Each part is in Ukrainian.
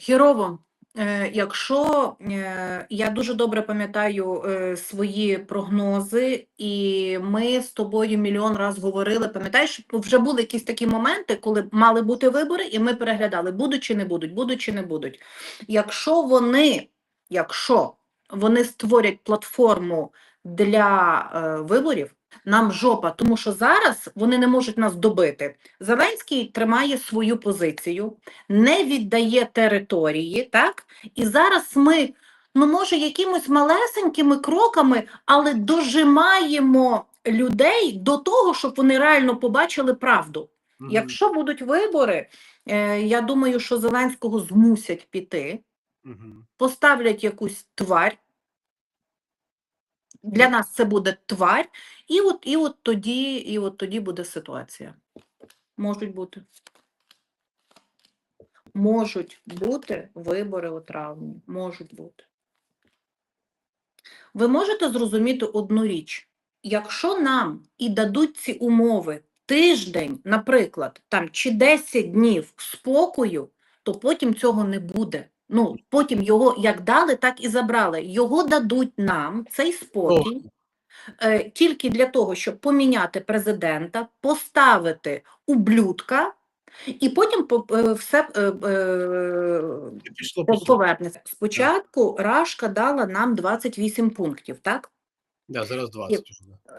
Хірово, е, якщо е, я дуже добре пам'ятаю е, свої прогнози, і ми з тобою мільйон раз говорили, пам'ятаєш, вже були якісь такі моменти, коли мали бути вибори, і ми переглядали, будуть чи не будуть, будуть чи не будуть. Якщо вони, якщо вони створять платформу для виборів, нам жопа, тому що зараз вони не можуть нас добити. Зеленський тримає свою позицію, не віддає території, так? І зараз ми, ну може, якимось малесенькими кроками, але дожимаємо людей до того, щоб вони реально побачили правду. Мгм. Якщо будуть вибори, е, я думаю, що Зеленського змусять піти, Мгм. поставлять якусь тварь. Для нас це буде тварь, і от, і от тоді, і от тоді буде ситуація. Можуть бути. Можуть бути вибори у травні. Можуть бути. Ви можете зрозуміти одну річ. Якщо нам і дадуть ці умови тиждень, наприклад, там чи 10 днів спокою, то потім цього не буде. Ну, потім його як дали, так і забрали. Його дадуть нам цей спокій е, тільки для того, щоб поміняти президента, поставити ублюдка, і потім по- е, все е, е, пішло. повернеться. Спочатку Рашка дала нам 28 пунктів, так? Да, зараз 20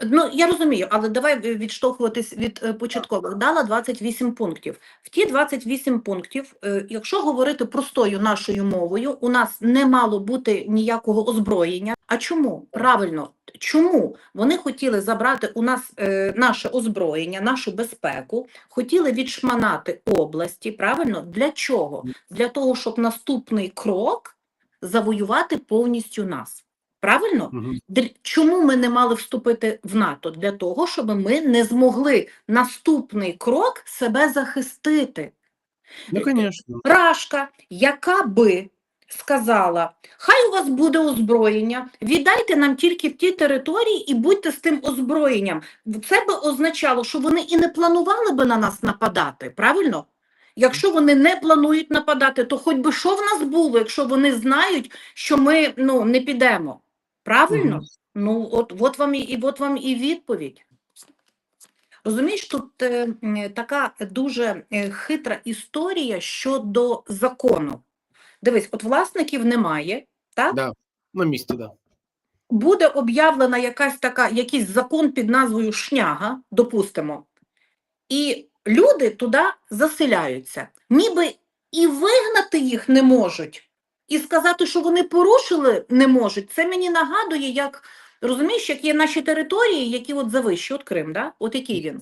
Ну, я розумію, але давай відштовхуватись від е, початкових. Дала 28 пунктів. В ті 28 пунктів, е, якщо говорити простою нашою мовою, у нас не мало бути ніякого озброєння. А чому? Правильно, чому вони хотіли забрати у нас е, наше озброєння, нашу безпеку, хотіли відшманати області. Правильно? Для чого? Для того, щоб наступний крок завоювати повністю нас. Правильно? Др- Чому ми не мали вступити в НАТО? Для того, щоб ми не змогли наступний крок себе захистити. Ну, конечно. Рашка, яка би сказала, хай у вас буде озброєння, віддайте нам тільки ті території і будьте з тим озброєнням. Це би означало, що вони і не планували би на нас нападати, правильно? Якщо вони не планують нападати, то хоч би що в нас було, якщо вони знають, що ми ну, не підемо. Правильно? Мгм. Ну, от, от, вам і, і, от вам і відповідь. Розумієш, тут е, така дуже е, хитра історія щодо закону. Дивись, от власників немає, так? Да. На місці, да. Буде об'явлена якась така, якийсь закон під назвою Шняга, допустимо, і люди туди заселяються. Ніби і вигнати їх не можуть, і сказати, що вони порушили, не можуть. Це мені нагадує, як розумієш, як є наші території, які от завищі, от Крим, да? от який він.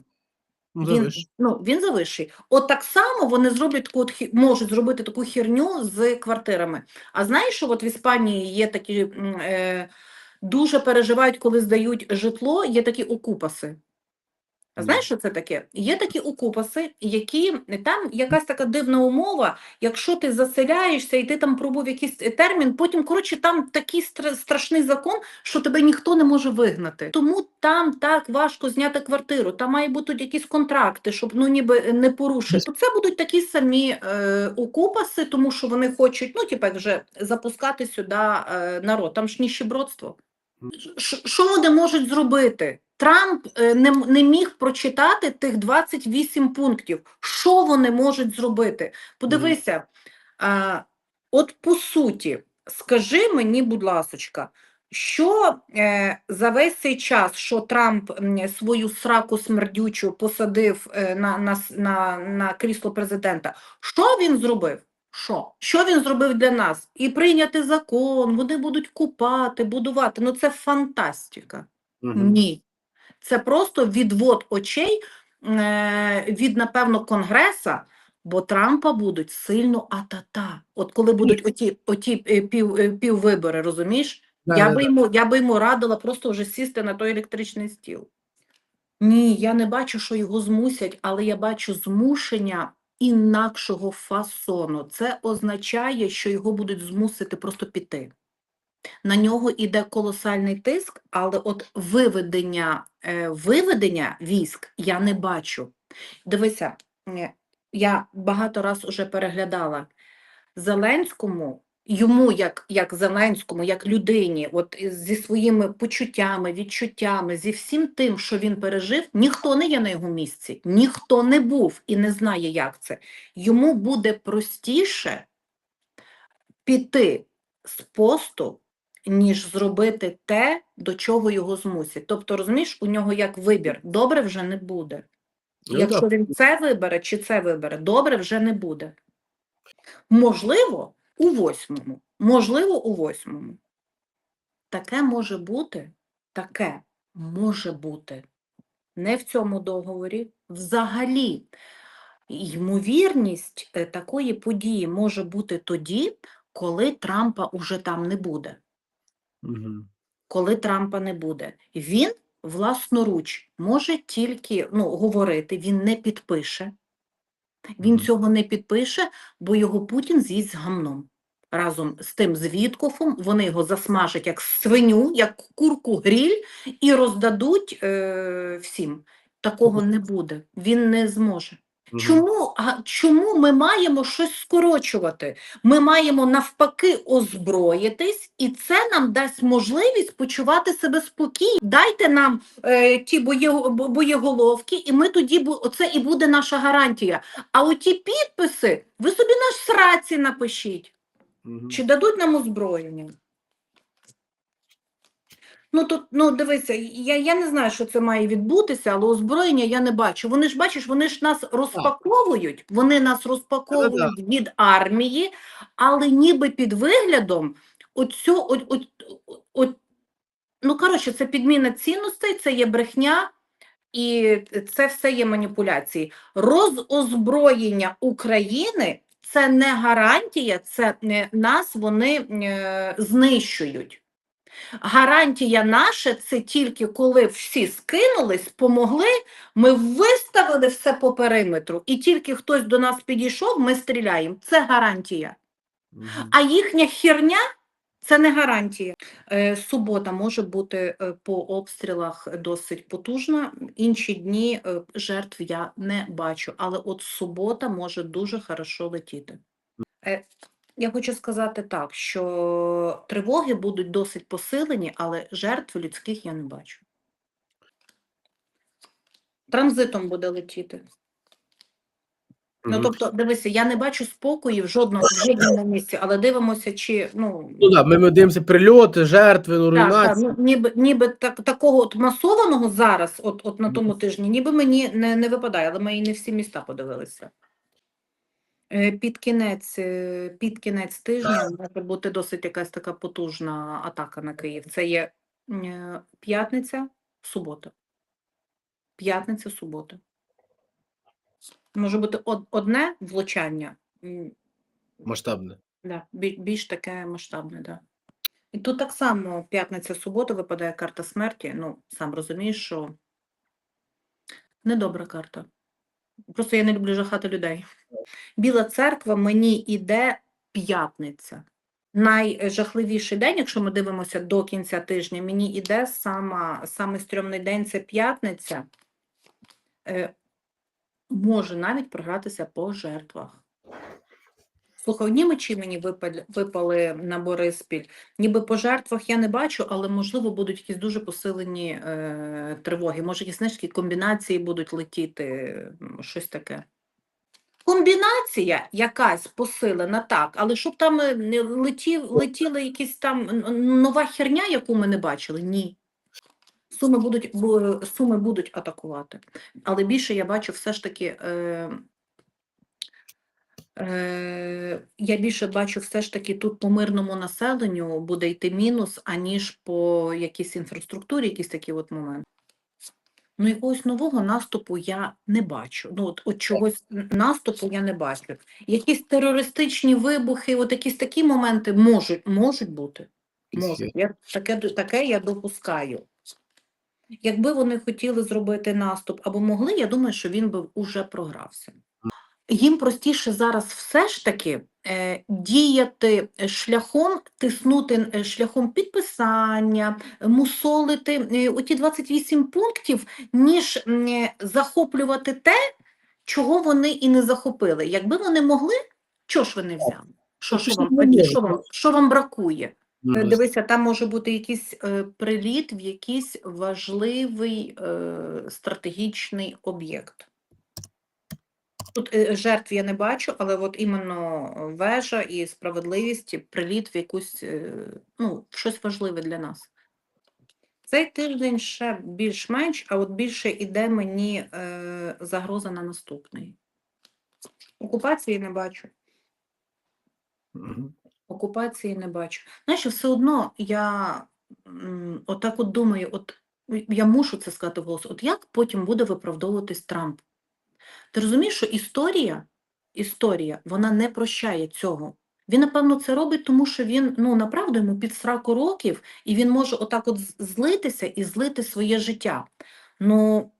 Ну, Він, ну, він завищий. От так само вони зроблять таку от, хі- можуть зробити таку херню з квартирами. А знаєш, що от в Іспанії є такі, е, дуже переживають, коли здають житло, є такі окупаси. Знаєш, що це таке? Є такі окупаси, які там якась така дивна умова, якщо ти заселяєшся і ти там пробув якийсь термін, потім, коротше, там такий страшний закон, що тебе ніхто не може вигнати. Тому там так важко зняти квартиру, там має бути якісь контракти, щоб ну ніби не порушити. Це будуть такі самі е, окупаси, тому що вони хочуть, ну, типу, вже запускати сюди е, народ. Там ж ніщебродство. Що вони можуть зробити? Трамп е, не, не міг прочитати тих 28 пунктів. Що вони можуть зробити? Подивися, а, от по суті, скажи мені, будь ласочка, що е, за весь цей час, що Трамп свою сраку смердючу посадив е, на, на, на, на крісло президента, що він зробив? Що? Що він зробив для нас? І прийняти закон, вони будуть купати, будувати. Ну це фантастика. Мгм. Ні. Це просто відвод очей е, від, напевно, Конгреса, бо Трампа будуть сильно атата. От коли будуть оті, оті е, пів, е, піввибори, розумієш? Да, я, би йому, я би йому радила просто вже сісти на той електричний стіл. Ні, я не бачу, що його змусять, але я бачу змушення інакшого фасону. Це означає, що його будуть змусити просто піти. На нього йде колосальний тиск, але от виведення, е, виведення військ я не бачу. Дивися, я багато раз уже переглядала. Зеленському, йому, як, як Зеленському, як людині, от зі своїми почуттями, відчуттями, зі всім тим, що він пережив, ніхто не є на його місці, ніхто не був і не знає, як це. Йому буде простіше піти з посту, ніж зробити те, до чого його змусять. Тобто, розумієш, у нього як вибір, добре вже не буде. Ну, Якщо так. він це вибере чи це вибере, добре вже не буде. Можливо, у восьмому. Можливо, у восьмому. Таке може бути, таке може бути. Не в цьому договорі. Взагалі, ймовірність е, такої події може бути тоді, коли Трампа уже там не буде Коли Трампа не буде. Він власноруч може тільки ну, говорити, він не підпише. Він Мгм. цього не підпише, бо його Путін з'їсть з гамном. Разом з тим з Віткофом вони його засмажать як свиню, як курку гріль, і роздадуть е, всім. Такого не буде. Він не зможе. Чому, а чому ми маємо щось скорочувати? Ми маємо навпаки озброїтись, і це нам дасть можливість почувати себе спокійно. Дайте нам е, ті боєголовки, і ми тоді оце і буде наша гарантія. А оті підписи ви собі на сраці напишіть. Мгм. Чи дадуть нам озброєння? Ну, тут, ну, дивися, я, я не знаю, що це має відбутися, але озброєння я не бачу. Вони ж, бачиш, вони ж нас розпаковують, вони нас розпаковують від армії, але ніби під виглядом оцю, от, от, от, ну, коротше, це підміна цінностей, це є брехня, і це все є маніпуляції. Розозброєння України – це не гарантія, це не нас вони е, знищують. Гарантія наша це тільки коли всі скинулись, помогли, ми виставили все по периметру, і тільки хтось до нас підійшов, ми стріляємо. Це гарантія. А їхня херня це не гарантія. Е, субота може бути е, по обстрілах досить потужна. Інші дні е, жертв я не бачу, але от субота може дуже хорошо летіти. Я хочу сказати так, що тривоги будуть досить посилені, але жертв людських я не бачу. Транзитом буде летіти. Ну, тобто, дивися, я не бачу спокою в жодному, в жодному місці, але дивимося, чи ну, Ну так, ми, ми дивимося прильоти, жертви, ну, так, так, ну, ніби, ніби так, такого от масованого зараз, от, от на тому тижні, ніби мені не, не випадає, але ми і не всі міста подивилися. Е, Під кінець, е, під кінець тижня може бути досить якась така потужна атака на Київ. Це є е, п'ятниця, субота. П'ятниця, субота. Може бути одне влучання, Масштабне. Да, більш таке масштабне, да. І тут так само п'ятниця субота випадає карта смерті. Ну, сам розумієш, що недобра карта. Просто я не люблю жахати людей. Біла церква мені іде п'ятниця. Найжахливіший день, якщо ми дивимося до кінця тижня, мені іде сама, саме стрьомний день це п'ятниця. Е, може навіть програтися по жертвах. Слухай, одні мечі мені випали, випали на Бориспіль. Ніби по жертвах я не бачу, але можливо будуть якісь дуже посилені е, тривоги. Може, якісь знаєш, комбінації будуть летіти, щось таке. Комбінація якась посилена, так, але щоб там е, летів, летіла якісь там нова херня, яку ми не бачили, ні. Суми будуть, суми будуть атакувати. Але більше я бачу все ж таки. Е, я більше бачу все ж таки тут по мирному населенню буде йти мінус, аніж по якійсь інфраструктурі, якісь такі от моменти. Ну, якогось нового наступу я не бачу. Ну, от, от чогось наступу я не бачу. Якісь терористичні вибухи, от якісь такі моменти можуть, можуть бути. Можуть. Я, таке, таке я допускаю. Якби вони хотіли зробити наступ або могли, я думаю, що він би уже програвся. Їм простіше зараз все ж таки е, діяти шляхом, тиснути е, шляхом підписання, мусолити е, оті 28 пунктів, ніж е, захоплювати те, чого вони і не захопили. Якби вони могли, чого ж вони взяли? Що, що, вам, що, вам, що вам бракує? Ну, Дивися, там може бути якийсь е, приліт в якийсь важливий е, стратегічний об'єкт. Тут е, жертв я не бачу, але от іменно вежа і справедливість, і приліт в якусь, е, ну, щось важливе для нас. Цей тиждень ще більш-менш, а от більше іде мені е, загроза на наступний. Окупації не бачу. Окупації не бачу. Знаєш, все одно я отак от думаю, от я мушу це сказати вголос, от як потім буде виправдовуватись Трамп? Ти розумієш, що історія, історія, вона не прощає цього. Він, напевно, це робить, тому що він, ну, направду йому під сраку років, і він може отак от злитися і злити своє життя. Ну,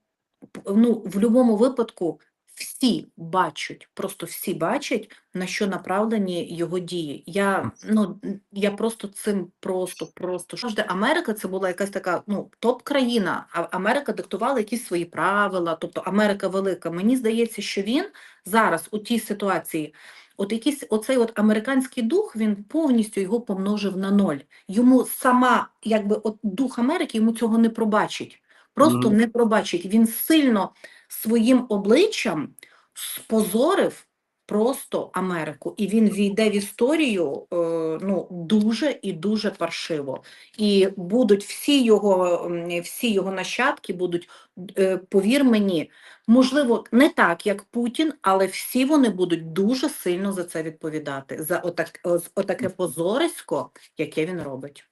ну, в будь-якому випадку всі бачать, просто всі бачать, на що направлені його дії. Я, ну, я просто цим просто, просто завжди Америка це була якась така ну, топ-країна, а Америка диктувала якісь свої правила, тобто Америка велика. Мені здається, що він зараз у тій ситуації. От якийсь оцей от американський дух він повністю його помножив на ноль. Йому сама, якби от дух Америки йому цього не пробачить. Просто Мгм. не пробачить. Він сильно своїм обличчям спозорив просто Америку, і він війде в історію е, ну, дуже і дуже паршиво. І будуть всі його, всі його нащадки будуть, е, повір мені, можливо, не так, як Путін, але всі вони будуть дуже сильно за це відповідати, за отак, отаке позорисько, яке він робить.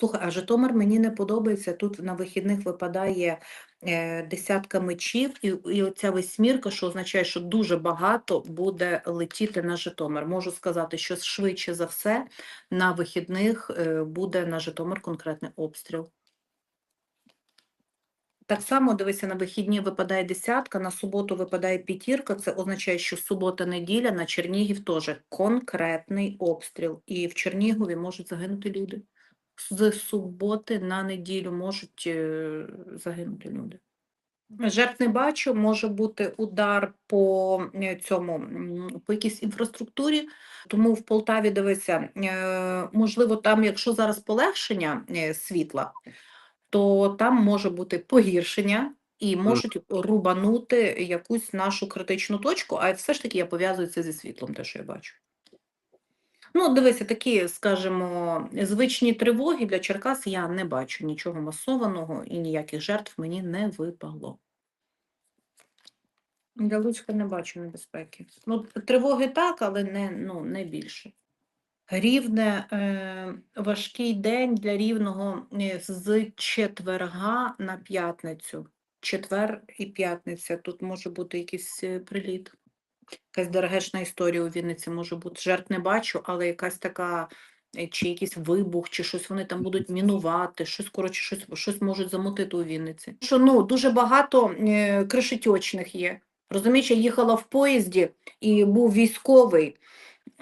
Слухай, а Житомир мені не подобається. Тут на вихідних випадає е, десятка мечів, і, і оця восьмірка, що означає, що дуже багато буде летіти на Житомир. Можу сказати, що швидше за все на вихідних е, буде на Житомир конкретний обстріл. Так само, дивися, на вихідні випадає десятка, на суботу випадає п'ятірка. Це означає, що субота-неділя на Чернігів теж конкретний обстріл. І в Чернігові можуть загинути люди. З суботи на неділю можуть е, загинути люди. Жертв не бачу, може бути удар по е, цьому, по якійсь інфраструктурі. Тому в Полтаві дивися, е, можливо, там, якщо зараз полегшення світла, то там може бути погіршення і можуть рубанути якусь нашу критичну точку, а все ж таки я пов'язую це зі світлом, те, що я бачу. Ну, дивися, такі, скажімо, звичні тривоги для Черкас я не бачу нічого масованого і ніяких жертв мені не випало. Для Луцька не бачу небезпеки. Ну, тривоги так, але не, ну, не більше. Рівне е, важкий день для рівного е, з четверга на п'ятницю. Четвер і п'ятниця. Тут може бути якийсь е, приліт. Якась дорогешна історія у Вінниці може бути. Жертв не бачу, але якась така, е, чи якийсь вибух, чи щось вони там будуть мінувати, щось, коротше, щось, щось можуть замутити у Вінниці. Що, ну, дуже багато е, кришетьочних є. Розумієш, я їхала в поїзді, і був військовий,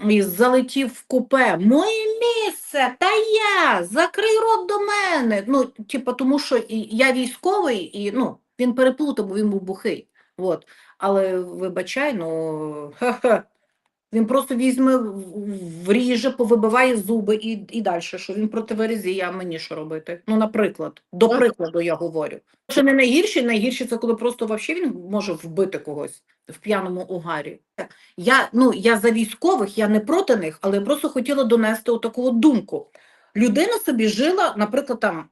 і залетів в купе. Моє місце, та я, закрий рот до мене. Ну, типу, тому що я військовий, і ну, він переплутав, бо він був бухий. От. Але вибачай, ну. Він просто візьме, в- вріже, повибиває зуби і, і далі, що він противерезіє, а мені що робити? Ну, наприклад, до прикладу я говорю. Що не найгірше, найгірше це коли просто вообще він може вбити когось в п'яному угарі. Я, ну, я за військових, я не проти них, але я просто хотіла донести отаку от думку. Людина собі жила, наприклад, там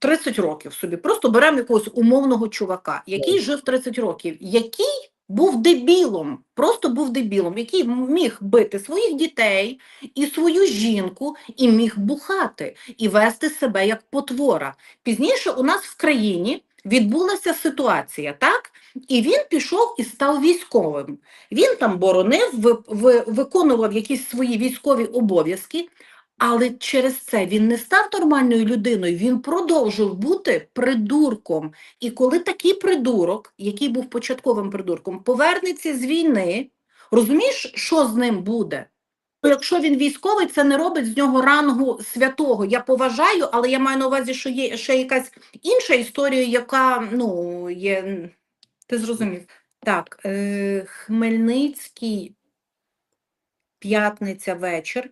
30 років собі. Просто беремо якогось умовного чувака, який жив 30 років, який був дебілом, просто був дебілом, який міг бити своїх дітей і свою жінку, і міг бухати, і вести себе як потвора. Пізніше у нас в країні відбулася ситуація, так? І він пішов і став військовим. Він там боронив, ви, ви, виконував якісь свої військові обов'язки, але через це він не став нормальною людиною, він продовжив бути придурком. І коли такий придурок, який був початковим придурком, повернеться з війни, розумієш, що з ним буде? Якщо він військовий, це не робить з нього рангу святого. Я поважаю, але я маю на увазі, що є ще якась інша історія, яка ну, є. Ти зрозумів. Так, е, Хмельницький п'ятниця вечір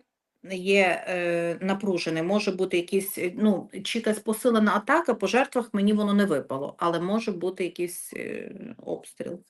є е, напружений, може бути якісь, е, ну, чи якась посилена атака, по жертвах мені воно не випало, але може бути якийсь е, обстріл.